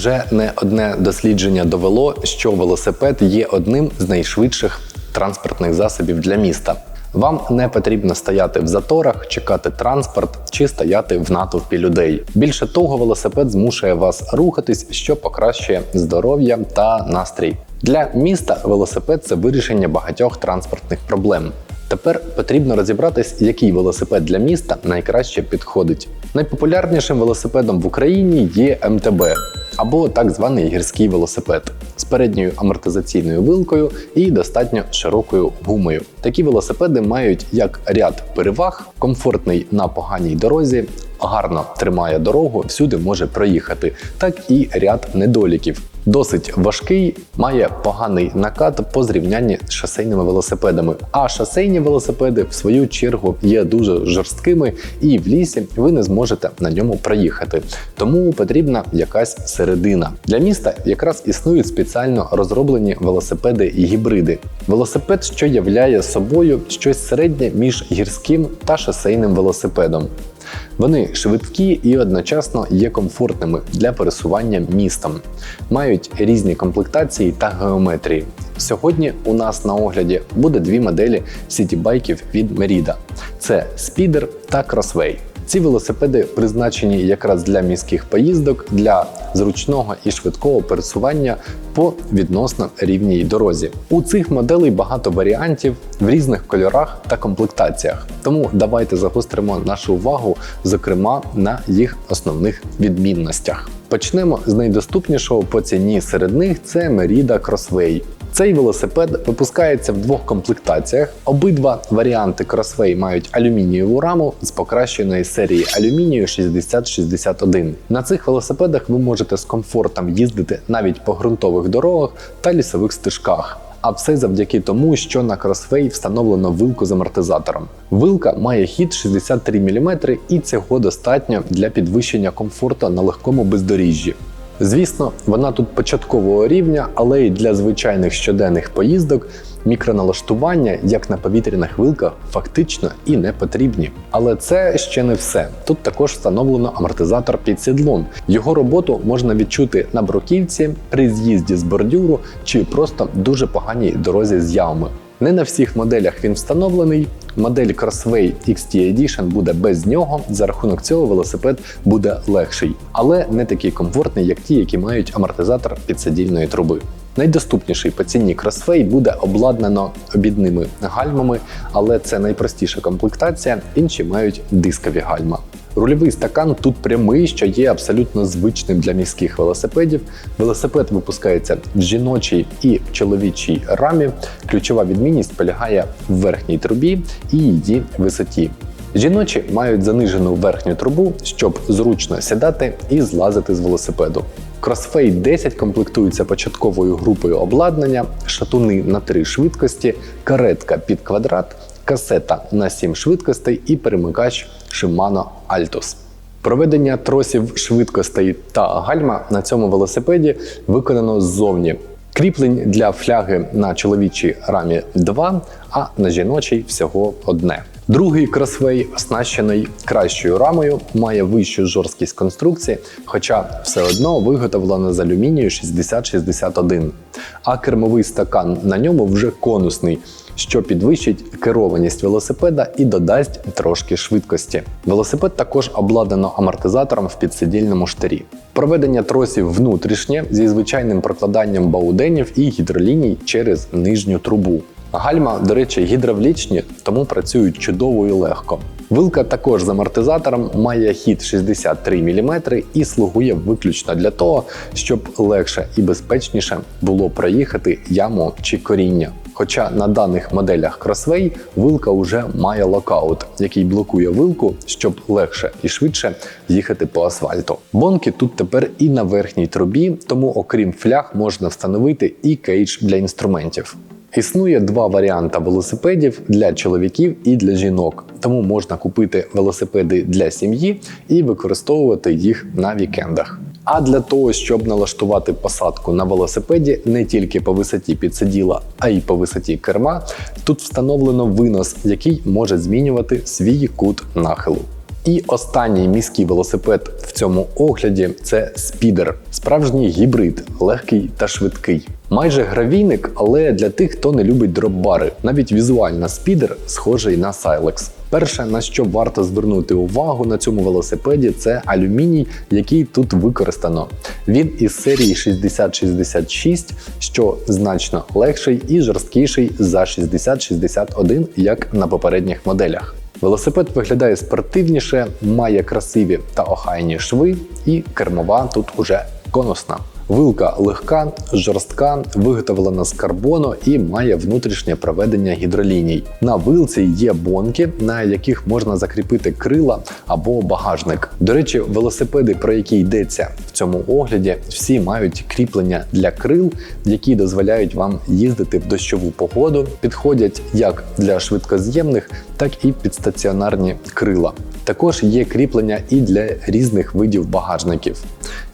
Вже не одне дослідження довело, що велосипед є одним з найшвидших транспортних засобів для міста. Вам не потрібно стояти в заторах, чекати транспорт чи стояти в натовпі людей. Більше того, велосипед змушує вас рухатись, що покращує здоров'я та настрій. Для міста велосипед це вирішення багатьох транспортних проблем. Тепер потрібно розібратись, який велосипед для міста найкраще підходить. Найпопулярнішим велосипедом в Україні є МТБ або так званий гірський велосипед з передньою амортизаційною вилкою і достатньо широкою гумою. Такі велосипеди мають як ряд переваг, комфортний на поганій дорозі, гарно тримає дорогу, всюди може проїхати, так і ряд недоліків. Досить важкий, має поганий накат по зрівнянні з шосейними велосипедами. А шосейні велосипеди, в свою чергу, є дуже жорсткими, і в лісі ви не зможете на ньому проїхати. Тому потрібна якась середина. Для міста якраз існують спеціально розроблені велосипеди і гібриди. Велосипед, що являє собою щось середнє між гірським та шосейним велосипедом. Вони швидкі і одночасно є комфортними для пересування містом, мають різні комплектації та геометрії. Сьогодні у нас на огляді буде дві моделі сітібайків від Merida: це Speeder та Crossway. Ці велосипеди призначені якраз для міських поїздок, для зручного і швидкого пересування по відносно рівній дорозі. У цих моделей багато варіантів в різних кольорах та комплектаціях. Тому давайте загостримо нашу увагу, зокрема на їх основних відмінностях. Почнемо з найдоступнішого по ціні серед них це Merida Crossway. Цей велосипед випускається в двох комплектаціях. Обидва варіанти Crossway мають алюмінієву раму з покращеної серії алюмінію 6061. На цих велосипедах ви можете з комфортом їздити навіть по ґрунтових дорогах та лісових стежках. А все завдяки тому, що на кросфей встановлено вилку з амортизатором. Вилка має хід 63 мм і цього достатньо для підвищення комфорту на легкому бездоріжжі. Звісно, вона тут початкового рівня, але й для звичайних щоденних поїздок мікроналаштування, як на повітряних вилках, фактично і не потрібні. Але це ще не все. Тут також встановлено амортизатор під сідлом. Його роботу можна відчути на бруківці, при з'їзді з бордюру чи просто дуже поганій дорозі з явами. Не на всіх моделях він встановлений. Модель Crossway XT Edition буде без нього. За рахунок цього велосипед буде легший, але не такий комфортний, як ті, які мають амортизатор підсидільної труби. Найдоступніший по ціні Crossway буде обладнано обідними гальмами, але це найпростіша комплектація. Інші мають дискові гальма. Рульовий стакан тут прямий, що є абсолютно звичним для міських велосипедів. Велосипед випускається в жіночій і чоловічій рамі. Ключова відмінність полягає в верхній трубі і її висоті. Жіночі мають занижену верхню трубу, щоб зручно сідати і злазити з велосипеду. Crossfade 10 комплектується початковою групою обладнання, шатуни на 3 швидкості, каретка під квадрат, касета на 7 швидкостей і перемикач Shimano Altus. Проведення тросів швидкостей та гальма на цьому велосипеді виконано ззовні. Кріплень для фляги на чоловічій рамі 2, а на жіночій всього одне. Другий кросвей, оснащений кращою рамою, має вищу жорсткість конструкції, хоча все одно виготовлено з алюмінію 6061. А кермовий стакан на ньому вже конусний, що підвищить керованість велосипеда і додасть трошки швидкості. Велосипед також обладнано амортизатором в підсидільному штирі. Проведення тросів внутрішнє зі звичайним прокладанням бауденів і гідроліній через нижню трубу. Гальма, до речі, гідравлічні, тому працюють чудово і легко. Вилка також з амортизатором має хід 63 мм і слугує виключно для того, щоб легше і безпечніше було проїхати яму чи коріння. Хоча на даних моделях Crossway вилка вже має локаут, який блокує вилку, щоб легше і швидше їхати по асфальту. Бонки тут тепер і на верхній трубі, тому окрім фляг можна встановити і кейдж для інструментів. Існує два варіанти велосипедів для чоловіків і для жінок, тому можна купити велосипеди для сім'ї і використовувати їх на вікендах. А для того, щоб налаштувати посадку на велосипеді не тільки по висоті підсиділа, а й по висоті керма, тут встановлено винос, який може змінювати свій кут нахилу. І останній міський велосипед в цьому огляді це спідер, справжній гібрид, легкий та швидкий. Майже гравійник, але для тих, хто не любить дропбари. Навіть візуально спідер схожий на Silex. Перше, на що варто звернути увагу на цьому велосипеді, це алюміній, який тут використано. Він із серії 6066, що значно легший і жорсткіший за 6061, як на попередніх моделях. Велосипед виглядає спортивніше, має красиві та охайні шви, і кермова тут уже конусна. Вилка легка, жорстка, виготовлена з карбону і має внутрішнє проведення гідроліній. На вилці є бонки, на яких можна закріпити крила або багажник. До речі, велосипеди, про які йдеться в цьому огляді, всі мають кріплення для крил, які дозволяють вам їздити в дощову погоду, підходять як для швидкоз'ємних, так і під стаціонарні крила. Також є кріплення і для різних видів багажників,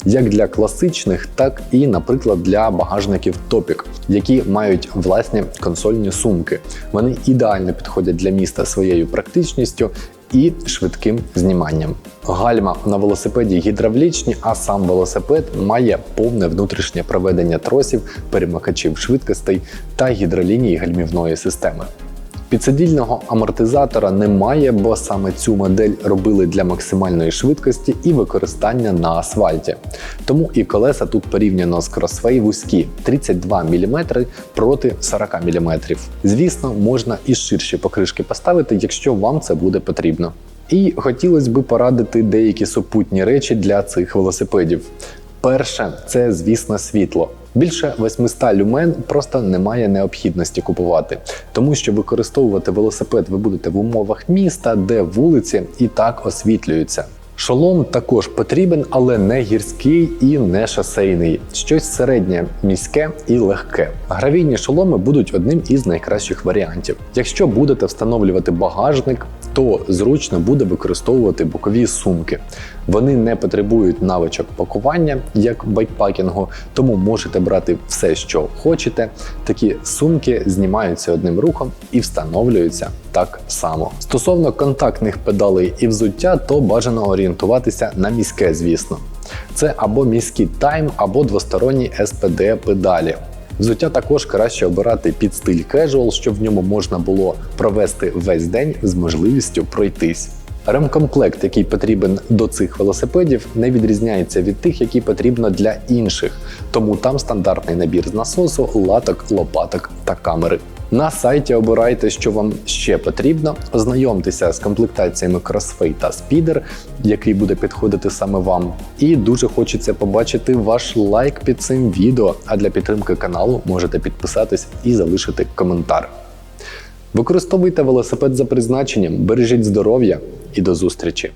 як для класичних, так і, наприклад, для багажників Topic, які мають власні консольні сумки. Вони ідеально підходять для міста своєю практичністю і швидким зніманням. Гальма на велосипеді гідравлічні, а сам велосипед має повне внутрішнє проведення тросів, перемикачів швидкостей та гідролінії гальмівної системи. Підсидільного амортизатора немає, бо саме цю модель робили для максимальної швидкості і використання на асфальті. Тому і колеса тут порівняно з Crossway вузькі 32 мм проти 40 мм. Звісно, можна і ширші покришки поставити, якщо вам це буде потрібно. І хотілося б порадити деякі супутні речі для цих велосипедів. Перше, це звісно світло. Більше 800 люмен просто немає необхідності купувати, тому що використовувати велосипед ви будете в умовах міста, де вулиці і так освітлюються. Шолом також потрібен, але не гірський і не шосейний, щось середнє, міське і легке. Гравійні шоломи будуть одним із найкращих варіантів. Якщо будете встановлювати багажник, то зручно буде використовувати бокові сумки. Вони не потребують навичок пакування, як байкпакінгу, тому можете брати все, що хочете. Такі сумки знімаються одним рухом і встановлюються так само. Стосовно контактних педалей і взуття, то бажано орієнтуватися на міське, звісно. Це або міський тайм, або двосторонні SPD педалі. Взуття також краще обирати під стиль casual, щоб в ньому можна було провести весь день з можливістю пройтись. Ремкомплект, який потрібен до цих велосипедів, не відрізняється від тих, які потрібно для інших, тому там стандартний набір з насосу, латок, лопаток та камери. На сайті обирайте, що вам ще потрібно. Ознайомтеся з комплектаціями Crossfade та Speeder, який буде підходити саме вам. І дуже хочеться побачити ваш лайк під цим відео. А для підтримки каналу можете підписатись і залишити коментар. Використовуйте велосипед за призначенням, бережіть здоров'я і до зустрічі!